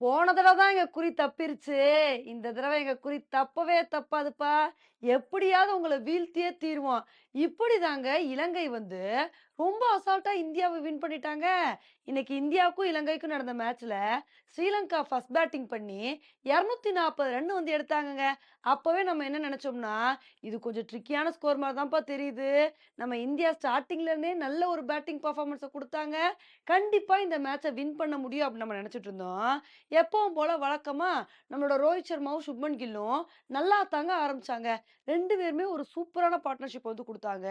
போன தடவை தான் எங்க குறி தப்பிருச்சு. இந்த தடவை எங்க குறி தப்பவே தப்பாதுப்பா. எப்படியாவது உங்களை வீழ்த்தியே தீருவோம். இப்படிதாங்க இலங்கை வந்து ரொம்ப அசால்ட்டா இந்தியாவை வின் பண்ணிட்டாங்க. இன்னைக்கு இந்தியாவுக்கும், இலங்கைக்கும் நடந்த மேட்ச்ல ஸ்ரீலங்கா ஃபர்ஸ்ட் பேட்டிங் பண்ணி 240 ரன் வந்து எடுத்தாங்கங்க. அப்பவே நம்ம என்ன நினைச்சோம்னா இது கொஞ்சம் ட்ரிக்கியான ஸ்கோர் மாதிரி தான்ப்பா தெரியுது. நம்ம இந்தியா ஸ்டார்ட்டிங்ல இருந்தே நல்ல ஒரு பேட்டிங் பர்ஃபார்மன்ஸை கொடுத்தாங்க கண்டிப்பா இந்த மேட்சை வின் பண்ண முடியும் அப்படின்னு நம்ம நெனச்சுட்டு இருந்தோம். எப்பவும் போல வழக்கமா நம்மளோட ரோஹித் சர்மாவும், சுப்மன் கில்லும் நல்லா தாங்க ஆரம்பிச்சாங்க. ரெண்டு பேருமே ஒரு சூப்பரான பார்ட்னர்ஷிப் வந்து கொடுத்தாங்க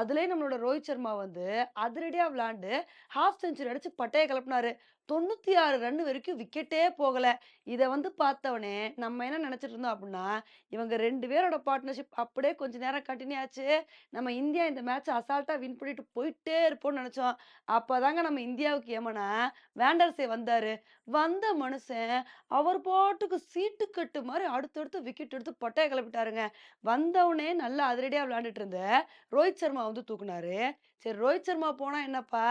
அதுலேயே நம்மளோட ரோஹித் சர்மா வந்து அதிரடியாக விளாண்டு ஹாஃப் செஞ்சுரி அடிச்சு பட்டைய கெளப்புனாரு. 96 ரன் வரைக்கும் விக்கெட்டே போகலை இதை வந்து பார்த்தவனே நம்ம என்ன நினச்சிட்டு இருந்தோம் அப்படின்னா இவங்க ரெண்டு பேரோட பார்ட்னர்ஷிப் அப்படியே கொஞ்ச நேரம் கண்டினியூ ஆச்சு. நம்ம இந்தியா இந்த மேட்ச்சை அசால்ட்டாக வின் பண்ணிட்டு போயிட்டே இருப்போம்னு நினச்சோம் அப்போ தாங்க நம்ம இந்தியாவுக்கு ஏமனா வேண்டர்ஸே வந்தார் வந்த மனுஷன் அவர் பாட்டுக்கு சீட்டுக்கட்டு மாதிரி அடுத்தடுத்து விக்கெட் எடுத்து பட்டையை கிளப்பிட்டாருங்க வந்தவுனே நல்லா அதிரடியாக விளையாண்டுட்டு இருந்த ரோஹித் சர்மா வந்து தூக்குனாரு. சரி ரோஹித் சர்மா போனால் என்னப்பா,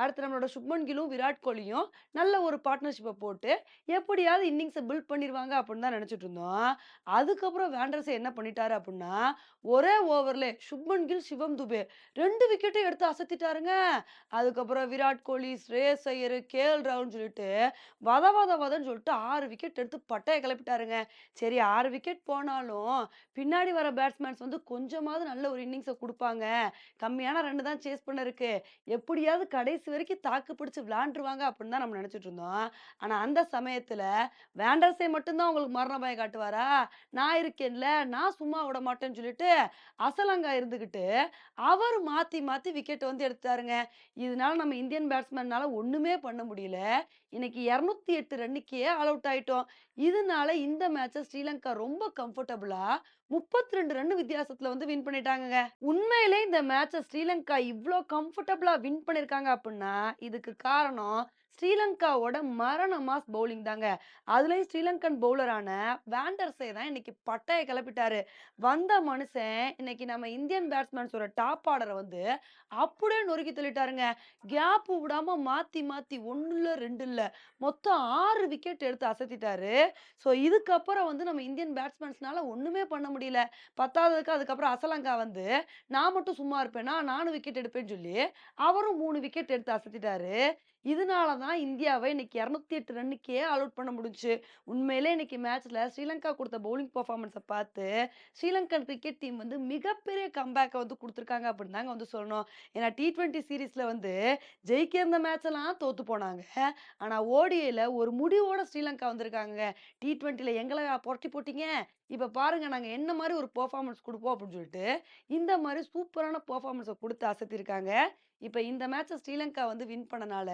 அடுத்து நம்மளோட சுப்மன் கிலும் விராட் கோலியும் நல்ல ஒரு பார்ட்னர்ஷிப்பை போட்டு எப்படியாவது இன்னிங்ஸை பில்ட் பண்ணிடுவாங்க அப்படின்னு தான் நினச்சிட்டு இருந்தோம். அதுக்கப்புறம் வேண்டர்ஸை என்ன பண்ணிட்டாரு அப்படின்னா ஒரே ஓவரில் சுப்மன் கில், சிவம் துபே ரெண்டு விக்கெட்டும் எடுத்து அசத்திட்டாருங்க. அதுக்கப்புறம் விராட் கோலி, ஸ்ரேஸ் ஐயர், கே.எல். ராகுல்னு சொல்லிட்டு வத வத வதன்னு சொல்லிட்டு ஆறு விக்கெட் எடுத்து பட்டையை கிளப்பிட்டாருங்க சரி ஆறு விக்கெட் போனாலும், பின்னாடி வர பேட்ஸ்மேன்ஸ் வந்து கொஞ்சமாவது நல்ல ஒரு இன்னிங்ஸை கொடுப்பாங்க கம்மியான ரெண்டு தான் சேஸ் பண்ண இருக்கு. எப்படியாவது கடைசி வரைக்கும் தாக்கு பிடிச்சி விளாண்டுருவாங்க அப்படின்னு தான் நம்ம நினச்சிட்டு இருந்தோம். ஆனால் அந்த சமயத்தில் வேண்டர்ஸே மட்டும்தான் உங்களுக்கு மரண பயம் காட்டுவாரா? நான் இருக்கேன்ல, நான் சும்மா விட மாட்டேன்னு சொல்லிட்டு அசலங்கா இருந்துக்கிட்டு அவர் மாற்றி மாற்றி விக்கெட் வந்து எடுத்தாருங்க. இதனால நம்ம இந்தியன் பேட்ஸ்மேன்னால ஒன்றுமே பண்ண முடியல. இன்னைக்கு 208 ரன்னுக்கே ஆல் அவுட் ஆயிட்டோம். இதனால இந்த மேட்சை ஸ்ரீலங்கா ரொம்ப கம்ஃபர்டபுளாக முப்பத்தி ரெண்டு ரன் வித்தியாசத்துல வந்து வின் பண்ணிட்டாங்க உண்மையிலே இந்த மேட்ச ஸ்ரீலங்கா இவ்வளோ கம்ஃபர்டபுளா வின் பண்ணியிருக்காங்க அப்படின்னா இதுக்கு காரணம் ஸ்ரீலங்காவோட மரண மாஸ் பவுலிங் தாங்க. அதுலயும் ஸ்ரீலங்கன் பவுலரான வேண்டர்ஸே தான் இன்னைக்கு பட்டையை கிளப்பிட்டாரு வந்த மனுஷன் இன்னைக்கு நம்ம இந்தியன் பேட்ஸ்மேன்ஸோட டாப் ஆர்டரை வந்து அப்படியே நொறுக்கி தள்ளிட்டாருங்க. கேப் விடாம மாத்தி மாத்தி ஒன்னு இல்ல, ரெண்டு இல்ல மொத்தம் ஆறு விக்கெட் எடுத்து அசத்திட்டாரு. ஸோ இதுக்கப்புறம் வந்து நம்ம இந்தியன் பேட்ஸ்மேன்ஸ்னால ஒண்ணுமே பண்ண முடியல. பத்தாததுக்கு அதுக்கப்புறம் அசலங்கா வந்து, நான் மட்டும் சும்மா இருப்பேனா? நானும் விக்கெட் எடுப்பேன்னு சொல்லி, அவரும் மூணு விக்கெட் எடுத்து அசத்திட்டாரு. இதனால தான் இந்தியாவை இன்னைக்கு 208 ரன்னுக்கே ஆல் அவுட் பண்ண முடிஞ்சு உண்மையிலே இன்னைக்கு மேட்ச்ல ஸ்ரீலங்கா கொடுத்த பவுலிங் பர்ஃபார்மன்ஸை பார்த்து, ஸ்ரீலங்கன் கிரிக்கெட் டீம் வந்து மிகப்பெரிய கம்பேக்கை வந்து கொடுத்துருக்காங்க அப்படின்னு தாங்க வந்து சொல்லணும். ஏன்னா டி ட்வெண்ட்டி சீரீஸ்ல வந்து ஜெயிக்க இருந்த மேட்ச் தோத்து போனாங்க. ஆனா ஓடியில் ஒரு முடிவோட ஸ்ரீலங்கா வந்திருக்காங்க டி ட்வெண்ட்டியில் எங்களை புரட்டி போட்டீங்க? இப்போ பாருங்க நாங்கள் என்ன மாதிரி ஒரு பெர்ஃபார்மன்ஸ் கொடுப்போம் அப்படின்னு சொல்லிட்டு, இந்த மாதிரி சூப்பரான பெர்ஃபார்மன்ஸ கொடுத்து அசத்திருக்காங்க இப்போ இந்த மேட்சை ஸ்ரீலங்கா வந்து வின் பண்ணனால,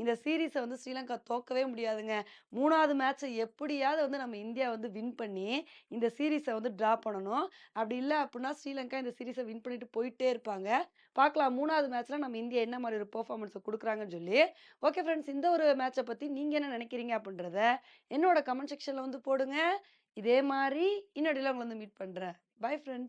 இந்த சீரீஸை வந்து ஸ்ரீலங்கா தோக்கவே முடியாதுங்க. 3வது மேட்ச எப்படியாவது வந்து நம்ம இந்தியா வந்து வின் பண்ணி, இந்த சீரீஸை வந்து ட்ரா பண்ணணும். அப்படி இல்லை அப்படின்னா ஸ்ரீலங்கா இந்த சீரீஸை வின் பண்ணிட்டு போயிட்டே இருப்பாங்க. பார்க்கலாம் மூணாவது மேட்ச்ல நம்ம இந்தியா என்ன மாதிரி ஒரு பெர்ஃபார்மன்ஸை கொடுக்குறாங்கன்னு சொல்லி. ஓகே ஃப்ரெண்ட்ஸ் இந்த ஒரு மேட்சை பற்றி நீங்கள் என்ன நினைக்கிறீங்க அப்படின்றத என்னோட கமெண்ட் செக்ஷனில் வந்து போடுங்க. இதே மாதிரி இன்னொடையில் உங்களை வந்து மீட் பண்ணுறேன் பை ஃப்ரெண்ட்ஸ்